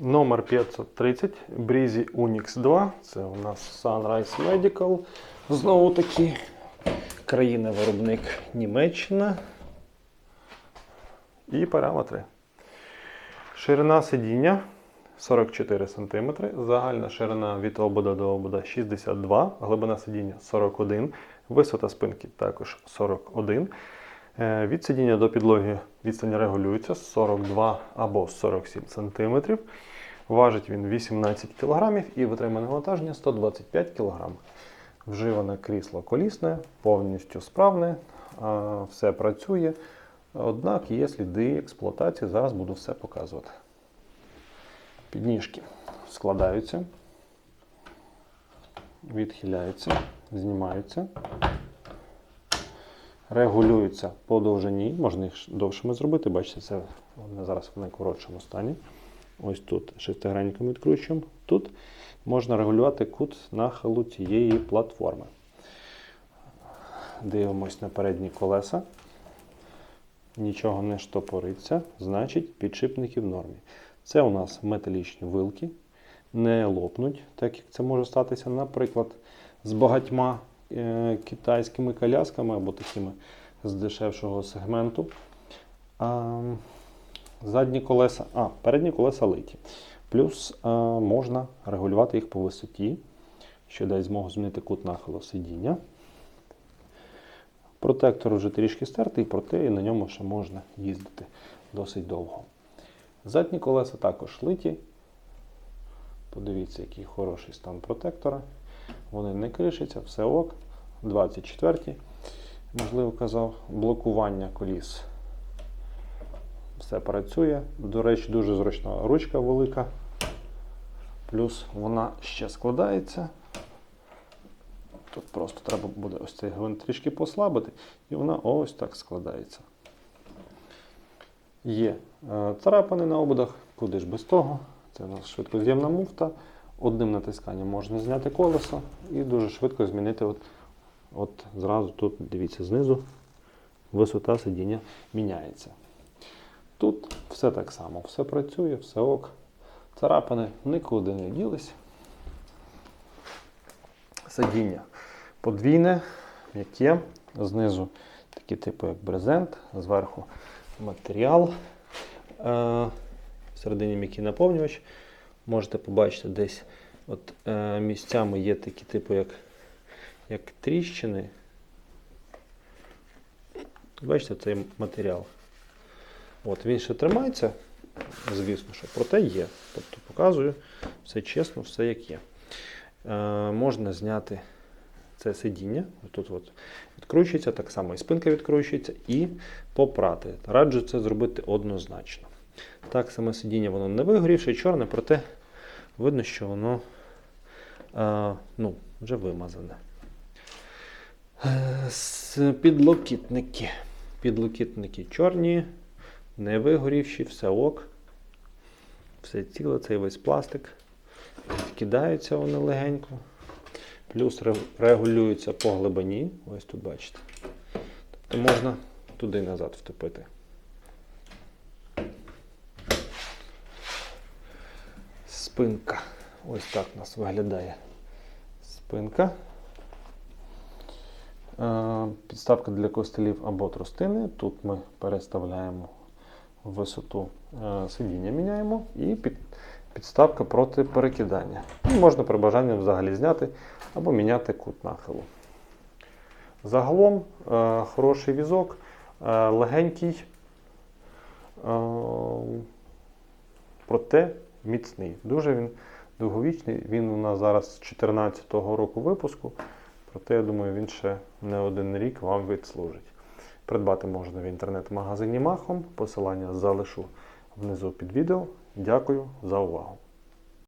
Номер 530 Breezy Unix 2. Це у нас Sunrise Medical. Знову таки країна-виробник Німеччина. І параметри. Ширина сидіння 44 см, загальна ширина від обода до обода 62, глибина сидіння 41, висота спинки також 41. Е, Від сидіння до підлоги відстань регулюється 42 або 47 см. Важить він 18 кг і витримане навантаження 125 кг. Вживане крісло колісне, повністю справне, все працює. Однак є сліди експлуатації, зараз буду все показувати. Підніжки складаються, відхиляються, знімаються, регулюються по довжині. Можна їх довшими зробити, бачите, це вони зараз в найкоротшому стані. Ось тут шестигранником відкручуємо. Тут можна регулювати кут нахилу цієї платформи. Дивимось на передні колеса. Нічого не штопориться, значить підшипники в нормі. Це у нас металічні вилки, не лопнуть, так як це може статися, наприклад, з багатьма китайськими колясками або такими з дешевшого сегменту. А, задні колеса, а, передні колеса литі. Плюс а, можна регулювати їх по висоті, що дасть змогу змінити кут нахилу сидіння. Протектор вже трішки стертий, проте і на ньому ще можна їздити досить довго. Задні колеса також литі. Подивіться, який хороший стан протектора. Вони не кришаться, все ок. 24 можливо казав, блокування коліс. Все працює. До речі, дуже зручна ручка велика. Плюс вона ще складається. Тут просто треба буде ось цей гвинт трішки послабити, і вона ось так складається. Є е, царапини на ободах, куди ж без того. Це у нас швидкоз'ємна муфта. Одним натисканням можна зняти колесо і дуже швидко змінити. От, от зразу тут, дивіться, знизу висота сидіння міняється. Тут все так само, все працює, все ок. Царапини нікуди не ділись. Сидіння подвійне, м'яке, знизу такі типу як брезент, зверху матеріал. Е, всередині м'який наповнювач. Можете побачити десь от, е, місцями є такі типу як, як тріщини. Бачите, цей матеріал. От, він ще тримається, звісно, що проте є. Тобто показую все чесно, все як є. Е, можна зняти це сидіння. Тут от відкручується, так само і спинка відкручується, і попрати. Раджу це зробити однозначно. Так, саме сидіння воно не вигорівше, чорне, проте видно, що воно е, ну, вже вимазане. Е, Підлокітники. Підлокітники чорні, не вигорівші, все ок. Все ціле, цей весь пластик. Кидаються вони легенько. Плюс регулюються по глибині. Ось тут бачите. Тобто можна туди назад втопити. Спинка. Ось так у нас виглядає спинка. Е, Підставка для костелів або тростини. Тут ми переставляємо висоту е, сидіння, міняємо і під, підставка проти перекидання. Можна при бажанні взагалі зняти або міняти кут нахилу. Загалом е, хороший візок, легенький, проте міцний. Дуже він довговічний. Він у нас зараз з 2014 року випуску, проте я думаю, він ще не один рік вам відслужить. Придбати можна в інтернет-магазині Махом. Посилання залишу внизу під відео. Дякую за увагу.